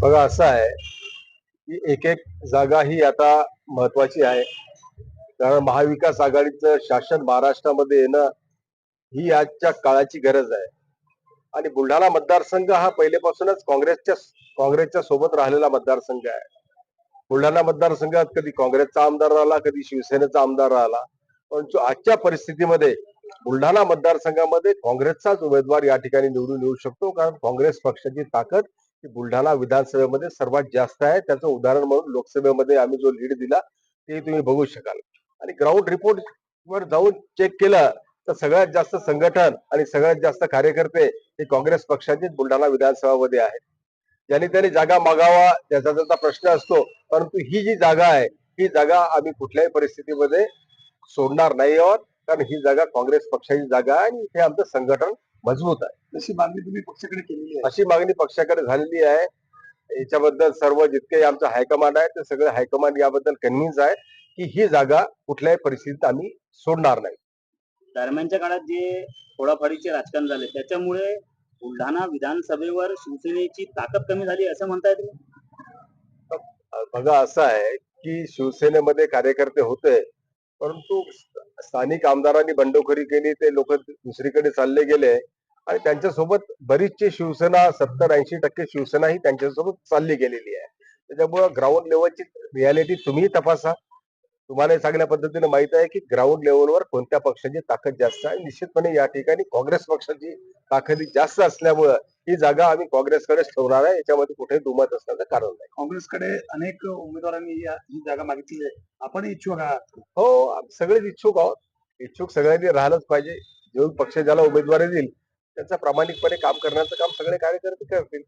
बघा असं आहे की एक एक जागा ही आता महत्वाची आहे. कारण महाविकास आघाडीचं शासन महाराष्ट्रामध्ये येणं ही आजच्या काळाची गरज आहे. आणि बुलढाणा मतदारसंघ हा पहिलेपासूनच काँग्रेसच्या काँग्रेसच्या सोबत राहिलेला मतदारसंघ आहे. बुलढाणा मतदारसंघात कधी काँग्रेसचा आमदार राहिला कधी शिवसेनेचा आमदार राहिला. परंतु आजच्या परिस्थितीमध्ये बुलढाणा मतदारसंघामध्ये काँग्रेसचाच उमेदवार या ठिकाणी निवडून येऊ शकतो कारण काँग्रेस पक्षाची ताकद बुलढाणा विधानसभेमध्ये सर्वात जास्त आहे. त्याचं उदाहरण म्हणून लोकसभेमध्ये आम्ही जो लीड दिला ते तुम्ही बघू शकाल. आणि ग्राउंड रिपोर्ट वर जाऊन चेक केलं तर सगळ्यात जास्त संघटन आणि सगळ्यात जास्त कार्यकर्ते हे काँग्रेस पक्षाचेच बुलढाणा विधानसभामध्ये आहेत. ज्यांनी त्यांनी जागा मागावा त्याचा त्याचा प्रश्न असतो परंतु ही जी जागा आहे ही जागा आम्ही कुठल्याही परिस्थितीमध्ये सोडणार नाही आहोत. कारण ही जागा काँग्रेस पक्षाची जागा आहे आणि इथे आमचं संघटन मजबूत आहे. तशी मागणी तुम्ही पक्षाकडे केलेली आहे. अशी मागणी पक्षाकडे झालेली आहे. याच्याबद्दल सर्व जितके आमचं हायकमांड आहे ते सगळे हायकमांड याबद्दल कन्व्हिन्स आहे की ही जागा कुठल्याही परिस्थितीत आम्ही सोडणार नाही. दरम्यानच्या काळात जे फोडाफाडीचे राजकारण झाले त्याच्यामुळे बुलढाणा विधानसभेवर शिवसेनेची ताकद कमी झाली असं म्हणताय तुम्ही? बघा असं आहे की शिवसेनेमध्ये कार्यकर्ते होते परंतु स्थानिक आमदारांनी बंडखोरी केली ते लोक दुसरीकडे चालले गेले आणि त्यांच्यासोबत बरीचशी शिवसेना सत्तर ऐंशी टक्के शिवसेना ही त्यांच्यासोबत चालली गेलेली आहे. त्याच्यामुळं ग्राउंड लेवलची रियालिटी तुम्ही तपासा. तुम्हाला चांगल्या पद्धतीने माहीत आहे की ग्राउंड लेवलवर कोणत्या पक्षाची ताकद जास्त आहे. निश्चितपणे या ठिकाणी काँग्रेस पक्षाची ताकद जास्त असल्यामुळं ही जागा आम्ही काँग्रेसकडेच ठेवणार आहे. याच्यामध्ये कुठेही दुमत असण्याचं कारण नाही. काँग्रेसकडे अनेक उमेदवारांनी या- ही जागा मागितली आहे. आपण इच्छुक आहात. हो आम्ही सगळेच इच्छुक आहोत. इच्छुक सगळ्यांनी राहिलंच पाहिजे. जो पक्ष ज्याला उमेदवारी देईल त्यांचा प्रामाणिकपणे काम करण्याचं काम सगळे कार्यकर्ते करतील.